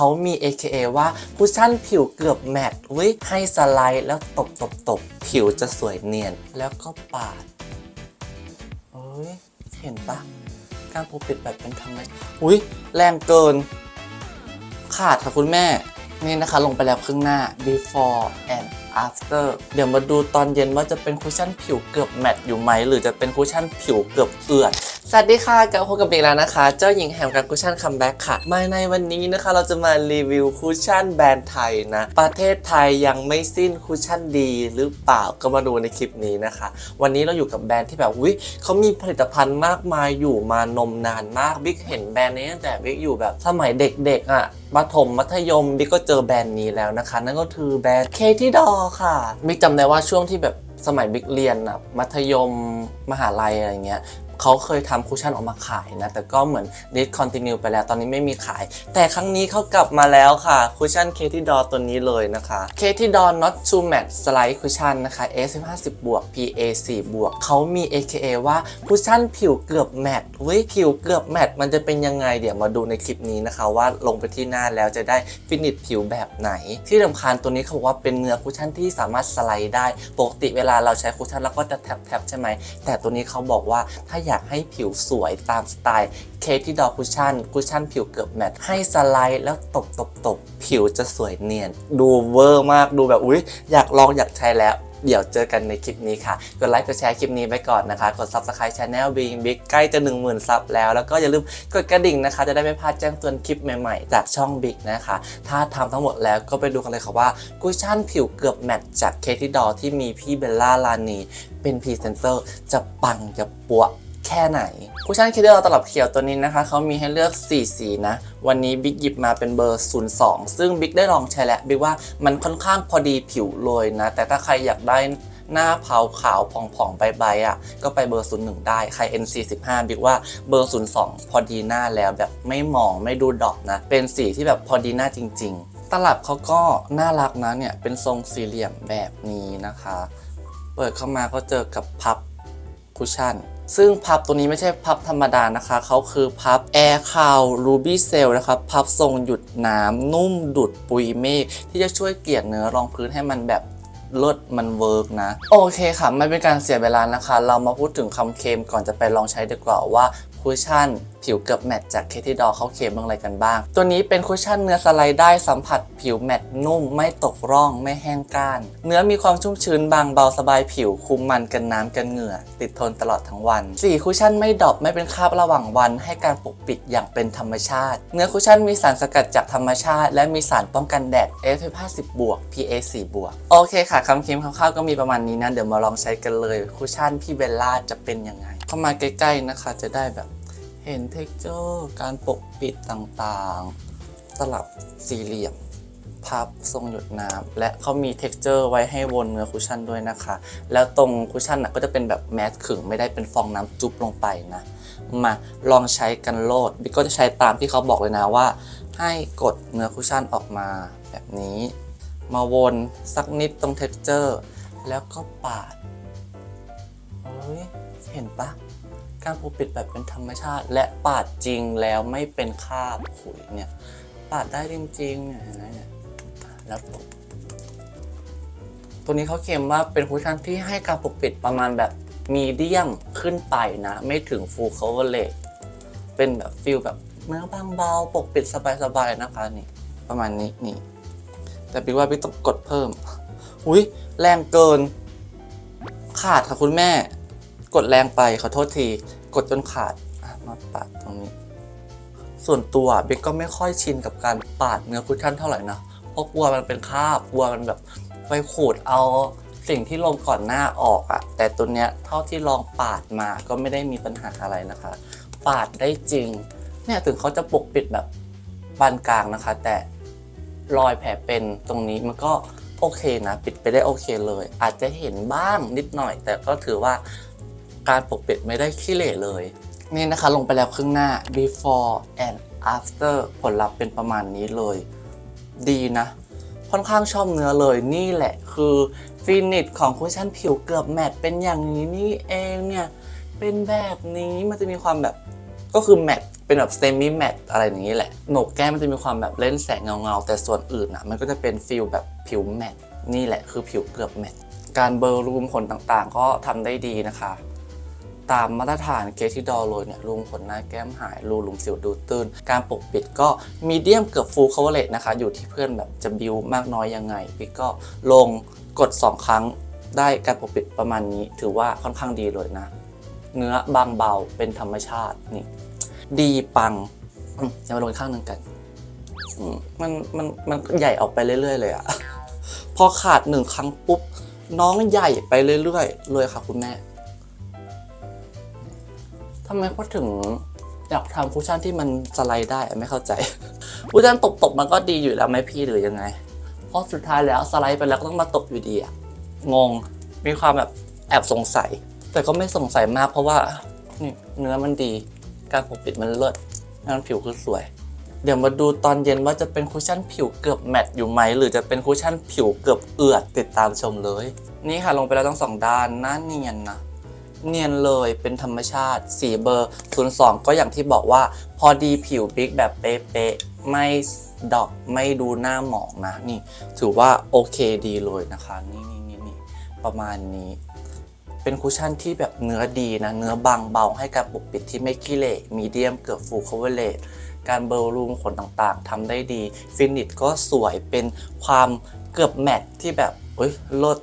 เขามี AKA ว่าคุชชั่นผิวเกือบแมตต์อุ้ยให้สไลด์แล้วตบตบตบผิวจะสวยเนียน แล้วก็ปาดเอ้ย เห็นปะการปูปิดแบบเป็นธรรมชาติอุ้ยแรงเกิน ขาดค่ะคุณแม่ นี่นะคะลงไปแล้วครึ่งหน้า before and after เดี๋ยวมาดูตอนเย็นว่าจะเป็นคุชชั่นผิวเกือบแมตต์อยู่ไหม หรือจะเป็นคุชชั่นผิวเกือบเอือดสวัสดีค่ะกับพบกับเบกแล้วนะคะ เจ้าหญิงแห่งการคุชชั่นคัมแบ็กค่ะ มาในวันนี้นะคะเราจะมารีวิวคุชชั่นแบรนด์ไทยนะ ประเทศไทยยังไม่สิ้นคุชชั่นดีหรือเปล่าก็มาดูในคลิปนี้นะคะ วันนี้เราอยู่กับแบรนด์ที่แบบวิเขามีผลิตภัณฑ์มากมายอยู่มานมนานมากบิ๊กเห็นแบรนด์นี้ตั้งแต่บิ๊กอยู่แบบสมัยเด็กๆอะมัธยมมัธยมบิ๊กก็เจอแบรนด์นี้แล้วนะคะ นั่นก็คือแบรนด์เคที่ดอค่ะบิ๊กจำได้ว่าช่วงที่แบบสมัยบิ๊กเรียนอะมัธยมมหาลัยอะไรเงี้ย เขาเคยทำคุชชั่นออกมาขายนะ แต่ก็เหมือน discontinue ไปแล้วตอนนี้ไม่มีขาย แต่ครั้งนี้เขากลับมาแล้วค่ะคุชชั่น Katy Doll ตัวนี้เลยนะคะ Katy Doll Not Too Matte Slide Cushion นะคะ S50 บวก PA 4บวกเขามี AKA ว่าคุชชั่นผิวเกือบแมตต์เว้ยผิวเกือบแมตต์มันจะเป็นยังไงเดี๋ยวมาดูในคลิปนี้นะคะ ว่าลงไปที่หน้าแล้วจะได้ฟินิชผิวแบบไหน ที่สำคัญตัวนี้เขาบอกว่าเป็นเนื้อคุชชั่นที่สามารถสไลด์ได้ปกติเวลาเราใช้คุชชั่นเราก็จะแทบๆใช่ไหมแต่ตัวนี้เขาบอกว่าถ้าอยากให้ผิวสวยตามสไตล์เคที่ดอคุชชั่นคุชชั่นผิวเกือบแมตต์ให้สไลด์แล้วตบตบตบผิวจะสวยเนียน ดูเวอร์มากดูแบบอุ๊ย อยากลองอยากใช้แล้วเดี๋ยวเจอกันในคลิปนี้ค่ะ กดไลค์กดแชร์คลิปนี้ไว้ก่อนนะคะ กด subscribe channel Being Big ใกล้จะ 10,000 ซับแล้ว แล้วก็อย่าลืมกดกระดิ่งนะคะ จะได้ไม่พลาดแจ้งเตือนคลิปใหม่ๆ จากช่อง Big นะคะ ถ้าทำทั้งหมดแล้วก็ไปดูกันเลยค่ะว่าคุชชั่นผิวเกือบแมตต์จากเคที่ดอที่มีพี่เบลล่าลานีเป็นพรีเซนเตอร์จะปังจะปัว แค่ไหน คุชชั่นคิดเดอร์ตลับเขียวตัวนี้นะคะ เขามีให้เลือก 4 สีนะ วันนี้บิ๊กหยิบมาเป็นเบอร์ 02 ซึ่งบิ๊กได้ลองใช้แล้วบิ๊กว่ามันค่อนข้างพอดีผิวเลยนะ แต่ถ้าใครอยากได้หน้าเผาขาวผ่องๆใบๆอะ ก็ไปเบอร์ 01 ได้ ใคร N45 บิ๊กว่าเบอร์ 02 พอดีหน้าแล้วแบบไม่หมองไม่ดูดอกนะ เป็นสีที่แบบพอดีหน้าจริง ๆ ตลับเขาก็น่ารักนะเนี่ย เป็นทรงสี่เหลี่ยมแบบนี้นะคะ เปิดเข้ามาก็เจอกับพับคุชชั่น ซึ่งพับตัวนี้ไม่ใช่พับธรรมดานะคะ เขาคือพับ Air c o w Ruby Cell นะครับพับทรงหยุดน้ำนุ่มดุดปุยเมฆที่จะช่วยเกลี่ยเนื้อรองพื้นให้มันแบบเลิศมันเวิร์กนะ โอเคค่ะไม่เป็นการเสียเวลานะคะ เรามาพูดถึงคำเคลมก่อนจะไปลองใช้ดีกว่าว่าคุชชั่นผิวเกือบแมตต์จากเคที่ดอเขาเคมองอะไรกันบ้าง ตัวนี้เป็นคุชชั่นเนื้อสไลด์ได้สัมผัสผิวแมตต์นุ่มไม่ตกร่องไม่แห้งก้าน เนื้อมีความชุ่มชื้นบางเบาสบายผิวคุมมันกันน้ำกันเหงื่อ ติดทนตลอดทั้งวัน4คุชชั่นไม่ดรอปไม่เป็นคราบระหว่างวัน ให้การปกปิดอย่างเป็นธรรมชาติ เนื้อคุชชั่นมีสารสกัดจากธรรมชาติ และมีสารป้องกันแดด SPF 50 บวก PA 4บวกโอเคค่ะคำเคลมคร่าวๆก็มีประมาณนี้นะเดี๋ยวมาลองใช้กันเลยคุชชั่นพี่เบลล่าจะเป็นยังไงเข้ามาใกล้ๆนะคะจะได้แบบ เห็นเท็กเจอร์การปกปิดต่างๆ สลับสี่เหลี่ยมพับทรงหยดน้ำและเขามีเท็กเจอร์ไว้ให้วนเนื้อคุชชั่นด้วยนะคะ แล้วตรงคุชชั่นนะก็จะเป็นแบบแมสขึงไม่ได้เป็นฟองน้ำจุบลงไปนะ มาลองใช้กันโลดบิ๊กก็จะใช้ตามที่เขาบอกเลยนะว่า ให้กดเนื้อคุชชั่นออกมาแบบนี้ มาวนสักนิดตรงเท็กเจอร์แล้วก็ปาดเฮ้ยเห็นปะ การปกปิดแบบเป็นธรรมชาติ และปาดจริงแล้วไม่เป็นคราบขุยเนี่ยปาดได้จริงๆเนี่ยเห็นไหมเนี่ยแล้วตัวนี้เขาเคลมว่าเป็นคุชชั่นที่ให้การปกปิดประมาณแบบมีเดียมขึ้นไปนะ ไม่ถึง full coverage เป็นแบบฟิลแบบเนื้อบางเบาปกปิดสบายๆนะคะนี่ประมาณนี้นี่ แต่พี่ว่าพี่ต้องกดเพิ่ม อุ้ยแรงเกิน ขาดค่ะคุณแม่ กดแรงไปขอโทษที กดจนขาดมาปาดตรงนี้ ส่วนตัวเบกก็ไม่ค่อยชินกับการปาดเนื้อคุชชั่นเท่าไหร่นะเพราะกลัวมันเป็นคราบกลัวมันแบบไปขูดเอาสิ่งที่ลงก่อนหน้าออกอะแต่ตัวเนี้ยเท่าที่ลองปาดมาก็ไม่ได้มีปัญหาอะไรนะคะ ปาดได้จริง เนี่ยถึงเขาจะปกปิดแบบปานกลางนะคะ แต่รอยแผลเป็นตรงนี้มันก็โอเคนะ ปิดไปได้โอเคเลย อาจจะเห็นบ้างนิดหน่อย แต่ก็ถือว่า การปกปิดไม่ได้ขี้เหร่เลย นี่นะคะลงไปแล้วครึ่งหน้า before and after ผลลัพธ์เป็นประมาณนี้เลย ดีนะ ค่อนข้างชอบเนื้อเลยนี่แหละคือฟินิชของคุชชั่นผิวเกือบแมตเป็นอย่างนี้นี่เองเนี่ย เป็นแบบนี้มันจะมีความแบบก็คือแมตเป็นแบบเซมิแมตอะไรอย่างนี้แหละโหนกแก้มมันจะมีความแบบเล่นแสงเงาๆ แต่ส่วนอื่นอะมันก็จะเป็นฟิลแบบผิวแมตนี่แหละคือผิวเกือบแมตการเบลอร์รูมขนต่างๆ ก็ทำได้ดีนะคะ ตามมาตรฐานเกทิดอลเลยเนี่ยรูมขนหน้าแก้มหายรูหลุมสิวดูตื้น การปกปิดก็มีเดียมเกือบฟูล c o เวเลตนะคะ อยู่ที่เพื่อนแบบจะบิวมากน้อยยังไงพี่ก็ลงกด 2 ครั้งได้การปกปิดประมาณนี้ ถือว่าค่อนข้างดีเลยนะ เนื้อบางเบาเป็นธรรมชาตินี่ ดีปังจะมาลงอีกข้างหนึ่งกันมันมันมันใหญ่ออกไปเรื่อย ๆ เลยอะพอขาดหนึ่งครั้งปุ๊บ น้องใหญ่ไปเรื่อย ๆ เลยค่ะคุณแม่ ทำไมเขาถึงอยากทำคุชชั่นที่มันสไลด์ได้ไม่เข้าใจคุชชั่นตบๆมันก็ดีอยู่แล้วไหมพี่หรือยังไงเพราะสุดท้ายแล้วสไลด์ไปแล้วก็ต้องมาตบอยู่ดีอะงงมีความแบบแอบสงสัย แต่ก็ไม่สงสัยมากเพราะว่านี่เนื้อมันดีการปกปิดมันเลิศงานผิวคือสวย เดี๋ยวมาดูตอนเย็นว่าจะเป็นคุชชั่นผิวเกือบแมตต์อยู่ไหมหรือจะเป็นคุชชั่นผิวเกือบเอือดติดตามชมเลย นี่ค่ะลงไปแล้วทั้งสองด้านหน้าเนียนนะ เนียนเลยเป็นธรรมชาติสีเบอร์ 02 ก็อย่างที่บอกว่า พอดีผิวบิ๊กแบบเป๊ะๆไม่ดอกไม่ดูหน้าหมองนะนี่ ถือว่าโอเคดีเลยนะคะ นี่นี่นี่นี่ประมาณนี้ เป็นคุชชั่นที่แบบเนื้อดีนะ เนื้อบางเบาให้การปกปิดที่ไม่ขี้เหร่มีเดียมเกือบฟูล c o เวอร์เลการเบลรูมขนต่างๆทำได้ดี ฟินิชก็สวยเป็นความเกือบแมตต์ที่แบบเอ้ยลด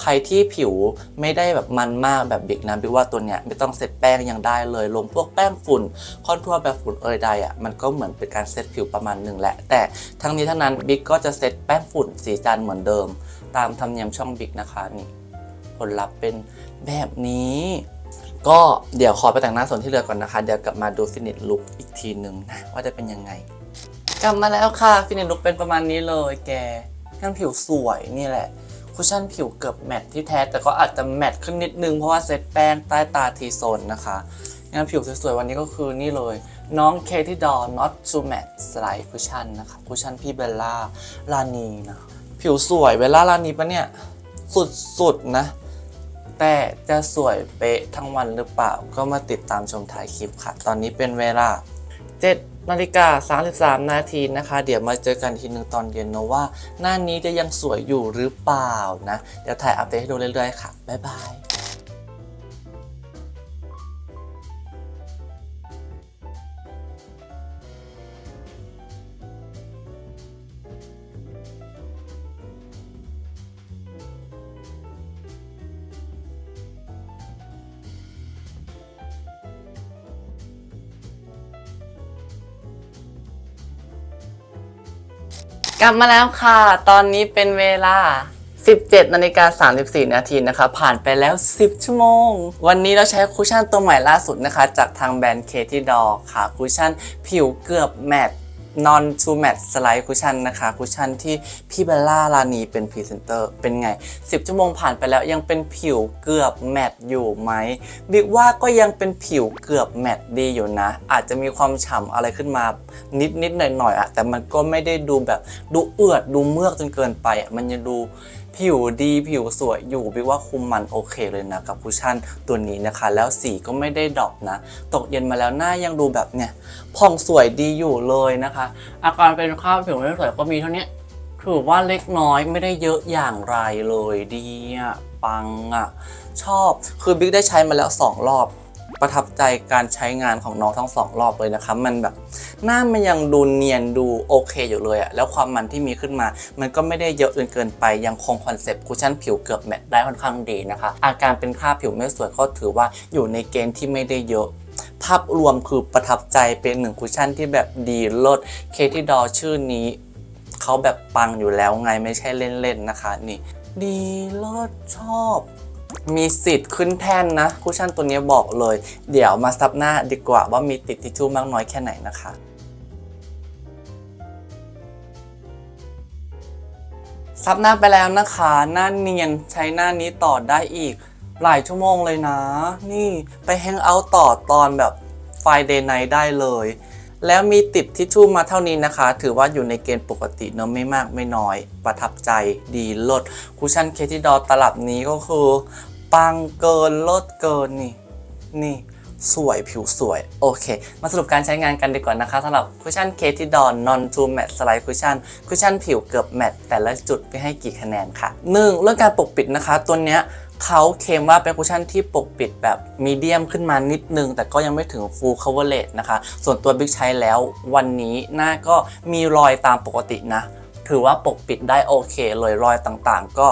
ใครที่ผิวไม่ได้แบบมันมากแบบบิ๊กนะบิ๊กว่าตัวเนี้ยไม่ต้องเซตแป้งยังได้เลย ลงพวกแป้งฝุ่นคอนทัวร์แบบฝุ่นเอยใดอะมันก็เหมือนเป็นการเซตผิวประมาณหนึ่งแหละ แต่ทั้งนี้ทั้งนั้นบิ๊กก็จะเซตแป้งฝุ่นสีจันเหมือนเดิม ตามธรรมเนียมช่องบิ๊กนะคะนี่ผลลัพธ์เป็นแบบนี้ก็เดี๋ยวขอไปแต่งหน้าส่วนที่เหลือก่อนนะคะ เดี๋ยวกลับมาดูฟินิชลุคอีกทีหนึ่งนะ ว่าจะเป็นยังไง กลับมาแล้วค่ะ ฟินิชลุคเป็นประมาณนี้เลยแกงานผิวสวยนี่แหละ คุชชั่นผิวเกือบแมตที่แท้ แต่ก็อาจจะแมตขึ้นนิดนึงเพราะว่าเซตแป้งใต้ตาทีโซนนะคะงานผิวสวยๆวันนี้ก็คือนี่เลย น้องเคที่ดอ not to matte slide cushion นะคะคุชชั่นพี่เบลล่าลานีนะผิวสวยเบลล่าลานีปะเนี่ยสุดๆนะ แต่จะสวยเป๊ะทั้งวันหรือเปล่าก็มาติดตามชมท้ายคลิปค่ะ ตอนนี้เป็นเวลา7 นาฬิกา 33 นาทีนะคะ เดี๋ยวมาเจอกันทีหนึ่งตอนเย็นนะว่า หน้านี้จะยังสวยอยู่หรือเปล่านะ เดี๋ยวถ่ายอัปเดตให้ดูเรื่อยๆค่ะ บ๊ายบาย กลับมาแล้วค่ะ ตอนนี้เป็นเวลา 17นาฬิกา34 นาทีนะคะ ผ่านไปแล้ว 10 ชั่วโมง วันนี้เราใช้คุชชั่นตัวใหม่ล่าสุดนะคะ จากทางแบรนด์เคที่ดอค่ะ คุชชั่นผิวเกือบแมต นอนชูแมทสไลด์คุชชั่นนะคะ คุชชั่นที่พี่เบลล่าลานีเป็นพรีเซนเตอร์ เป็นไง 10 ชั่วโมงผ่านไปแล้วยังเป็นผิวเกือบแมตต์อยู่ไหมบิ๊กว่าก็ยังเป็นผิวเกือบแมตต์ดีอยู่นะ อาจจะมีความฉ่ำอะไรขึ้นมานิดนิดหน่อยหน่อยอะแต่มันก็ไม่ได้ดูแบบดูเอือดดูเมือกจนเกินไปอะมันยังดู ผิวดีผิวสวยอยู่บิ๊กว่าคุมมันโอเคเลยนะกับคุชชั่นตัวนี้นะคะ แล้วสีก็ไม่ได้ดรอปนะ ตกเย็นมาแล้วหน้ายังดูแบบเนี่ยผ่องสวยดีอยู่เลยนะคะ อาการเป็นข้าวผิวไม่สวยก็มีเท่านี้ถือว่าเล็กน้อยไม่ได้เยอะอย่างไรเลยดีอะปังอะชอบคือบิ๊กได้ใช้มาแล้ว 2 รอบ ประทับใจการใช้งานของน้องทั้งสองรอบเลยนะคะมันแบบหน้ามันยังดูเนียนดูโอเคอยู่เลยอะแล้วความมันที่มีขึ้นมา มันก็ไม่ได้เยอะจนเกินไปยังคงคอนเซปต์คุชชั่นผิวเกือบแมตต์ได้ค่อนข้างดีนะคะ อาการเป็นค่าบผิวไม่สวยก็ถือว่าอยู่ในเกณฑ์ที่ไม่ได้เยอะภาพรวมคือประทับใจเป็นหนึ่งคุชชั่นที่แบบดีเลิศเคที่ดอชื่อนี้เขาแบบปังอยู่แล้วไงไม่ใช่เล่นๆนะคะ นี่ ดีเลิศชอบ มีสิทธิ์ขึ้นแท่นนะคุชชั่นตัวนี้บอกเลย เดี๋ยวมาซับหน้าดีกว่าว่ามีติดทิชชู่มากน้อยแค่ไหนนะคะซับหน้าไปแล้วนะคะ หน้าเนียนใช้หน้านี้ต่อได้อีก หลายชั่วโมงเลยนะ นี่ไปแฮงเอาท์ต่อตอนแบบไฟเดย์ไนได้เลย แล้วมีติดทิชชู่มาเท่านี้นะคะ ถือว่าอยู่ในเกณฑ์ปกติเนอะไม่มากไม่น้อย ประทับใจดีลดคุชชั่นเคที่ดอตลับนี้ก็คือ ปังเกินลดเกินนี่ นี่สวยผิวสวย โอเค มาสรุปการใช้งานกันดีกว่านะคะสำหรับคุชชั่นเคที่ดอนนอนทูแมตสไลด์คุชชั่นคุชชั่นผิวเกือบแมตแต่ละจุดไปให้กี่คะแนนคะ่ะ 1. เรื่องการปกปิดนะคะ ตัวเนี้ยเขาเคลมว่าเป็นคุชชั่นที่ปกปิดแบบมีเดียมขึ้นมานิดนึง แต่ก็ยังไม่ถึง full coverage นะคะ ส่วนตัวบิ๊กใช้แล้ววันนี้หน้าก็มีรอยตามปกตินะ ถือว่าปกปิดได้โอเคเลยรอยต่างๆ ก็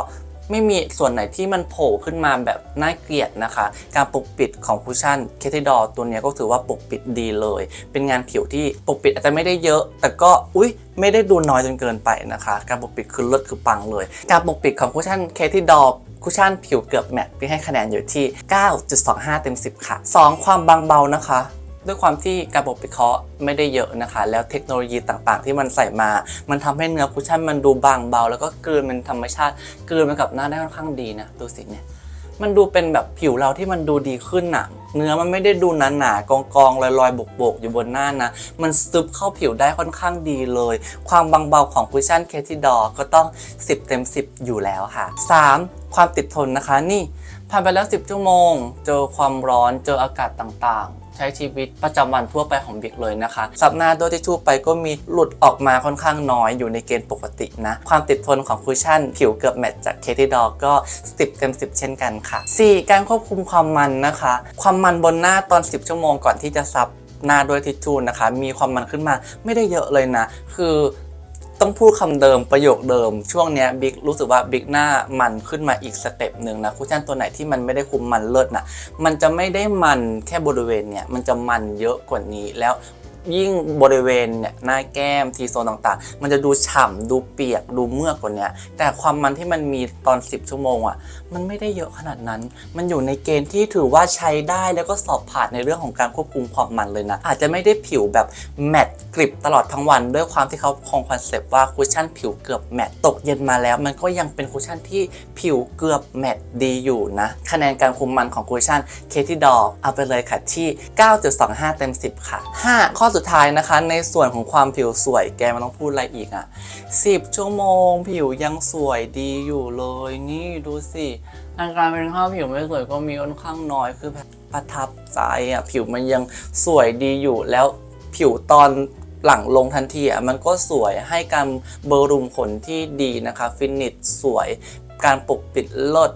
ไม่มีส่วนไหนที่มันโผล่ขึ้นมาแบบน่าเกลียดนะคะ การปกปิดของคุชชั่นเคทิดอตัวนี้ก็ถือว่าปกปิดดีเลย เป็นงานผิวที่ปกปิดอาจจะไม่ได้เยอะ แต่ก็อุ้ยไม่ได้ดูน้อยจนเกินไปนะคะ การปกปิดคือเลิศคือปังเลย การปกปิดของคุชชั่นเคทิดอคุชชั่นผิวเกือบแมตต์พี่ให้คะแนนอยู่ที่ 9.25 เต็ม 10 ค่ะ 2 ความบางเบานะคะ ด้วยความที่การปกปิดเขาะไม่ได้เยอะนะคะ แล้วเทคโนโลยีต่างๆ ที่มันใส่มา มันทำให้เนื้อคุชชั่นมันดูบางเบา แล้วก็กลืนเป็นธรรมชาติกลืนไปกับหน้าได้ค่อนข้างดีนะดูสิเนี่ยมันดูเป็นแบบผิวเราที่มันดูดีขึ้นน่ะเนื้อมันไม่ได้ดูหนาๆกองๆลอยๆบกๆอยู่บนหน้านะ มันซึบเข้าผิวได้ค่อนข้างดีเลย ความบางเบาของคุชชั่นเคที่ดอก็ต้อง 10 เต็ม 10 อยู่แล้วค่ะ 3. ความติดทนนะคะนี่ ผ่านไปแล้ว 10 ชั่วโมง เจอความร้อนเจออากาศต่างๆ ใช้ชีวิตประจำวันทั่วไปของเด็กเลยนะคะ สับหน้าโดยที่ทั่วไปก็มีหลุดออกมาค่อนข้างน้อยอยู่ในเกณฑ์ปกตินะ ความติดทนของคุชชั่น ผิวเกือบแมทจากเคที่ดอก็ 10 เต็ม 10 เช่นกันค่ะ 4. การควบคุมความมันนะคะ ความมันบนหน้าตอน 10 ชั่วโมงก่อนที่จะซับหน้าด้วยทิชชู่นะคะ มีความมันขึ้นมาไม่ได้เยอะเลยนะ คือ ต้องพูดคำเดิมประโยคเดิม ช่วงเนี้ยบิ๊กรู้สึกว่าบิ๊กหน้ามันขึ้นมาอีกสเต็ปหนึ่งนะคุชชั่นตัวไหนที่มันไม่ได้คุมมันเลิศนะมันจะไม่ได้มันแค่บริเวณเนี่ยมันจะมันเยอะกว่านี้แล้ว ยิ่งบริเวณเนี่ยหน้าแก้มทีโซนต่างๆ มันจะดูฉ่ำดูเปียกดูเมือกกว่าเนี้ยแต่ความมันที่มันมีตอน 10 ชั่วโมงอะมันไม่ได้เยอะขนาดนั้น มันอยู่ในเกณฑ์ที่ถือว่าใช้ได้แล้วก็สอบผ่านในเรื่องของการควบคุมความมันเลยนะ อาจจะไม่ได้ผิวแบบแมตต์กริบตลอดทั้งวันด้วยความที่เขาคงคอนเซปต์ว่าคุชชั่นผิวเกือบแมตต์ตกเย็นมาแล้ว มันก็ยังเป็นคุชชั่นที่ผิวเกือบแมตต์ดีอยู่นะคะแนนการคุมมันของคุชชั่นเคที่ดอเอาไปเลยค่ะที่ 9.25 เต็ม 10 ค่ะ 5 ข้อสุดท้ายนะคะ ในส่วนของความผิวสวยแกมันต้องพูดอะไรอีกอะ10 ชั่วโมง ผิวยังสวยดีอยู่เลย นี่ดูสิอาการเป็นข้าวผิวไม่สวยก็มีค่อนข้างน้อยคือแบบประทับใจอะผิวมันยังสวยดีอยู่แล้วผิวตอนหลังลงทันทีอะมันก็สวยให้การเบอร์รุมขนที่ดีนะคะ ฟินิชสวยการปกปิดลิศ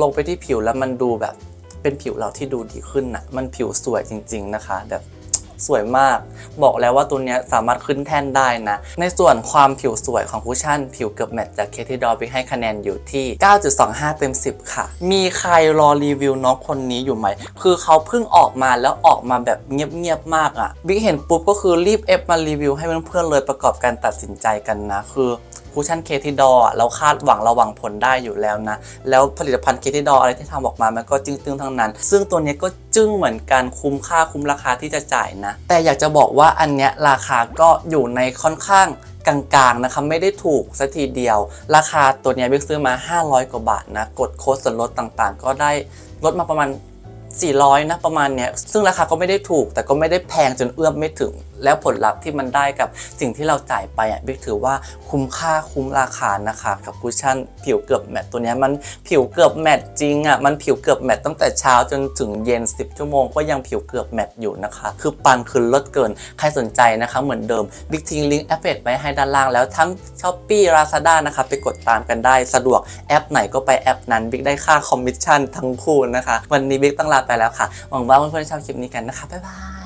ลงไปที่ผิวแล้วมันดูแบบเป็นผิวเราที่ดูดีขึ้นนะมันผิวสวยจริง ๆ นะคะแบบ สวยมาก บอกแล้วว่าตัวนี้สามารถขึ้นแท่นได้นะ ในส่วนความผิวสวยของคุชชั่น ผิวเกือบแมทจากเคที่ดอไปให้คะแนนอยู่ที่ 9.25 เต็ม 10 ค่ะ มีใครรอรีวิวน้องคนนี้อยู่ไหม คือเขาเพิ่งออกมาแล้วออกมาแบบเงียบๆมากอะ่ะบิ๊กเห็นปุ๊บก็คือรีบเอฟมารีวิวให้เพื่อนๆเลยประกอบการตัดสินใจกันนะคือ คุชชั่นเคที่ดอเราคาดหวังเราหวังผลได้อยู่แล้วนะ แล้วผลิตภัณฑ์เคที่ดออะไรที่ทำออกมามันก็จึ้งๆทั้งนั้น ซึ่งตัวนี้ก็จึ้งเหมือนกันคุ้มค่าคุ้มราคาที่จะจ่ายนะ แต่อยากจะบอกว่าอันเนี้ยราคาก็อยู่ในค่อนข้างกลางๆนะคะไม่ได้ถูกสัทีเดียว ราคาตัวนี้บิ๊กซื้อมา 500 กว่าบาทนะ กดโค้ดส่วนลดต่างๆ ก็ได้ลดมาประมาณ 400 นะประมาณเนี้ยซึ่งราคาก็ไม่ได้ถูกแต่ก็ไม่ได้แพงจนเอื้อมไม่ถึงแล้วผลลัพธ์ที่มันได้กับสิ่งที่เราจ่ายไปอะบิ๊กถือว่าคุ้มค่าคุ้มราคานะคะกับคุชชั่นผิวเกือบแมตต์ตัวนี้มันผิวเกือบแมตต์จริงอะมันผิวเกือบแมตต์ตั้งแต่เช้าจนถึงเย็น 10 ชั่วโมงก็ยังผิวเกือบแมตต์อยู่นะคะ คือปังคือลดเกินใครสนใจนะคะเหมือนเดิมบิ๊กทิ้งลิงก์แอปเพจไว้ให้ด้านล่างแล้วทั้ง s h อ p e e Lazada นะคะไปกดตามกันได้สะดวกแอปไหนก็ไปแอปนั้นบิ๊กได้ค่าคอมมิชชั่นทั้งคู่นะคะ วันนี้บิ๊กต้องลาไปแล้วค่ะหวังว่าเพื่อนๆชอบคลิปนี้กันนะคะบ๊ายบาย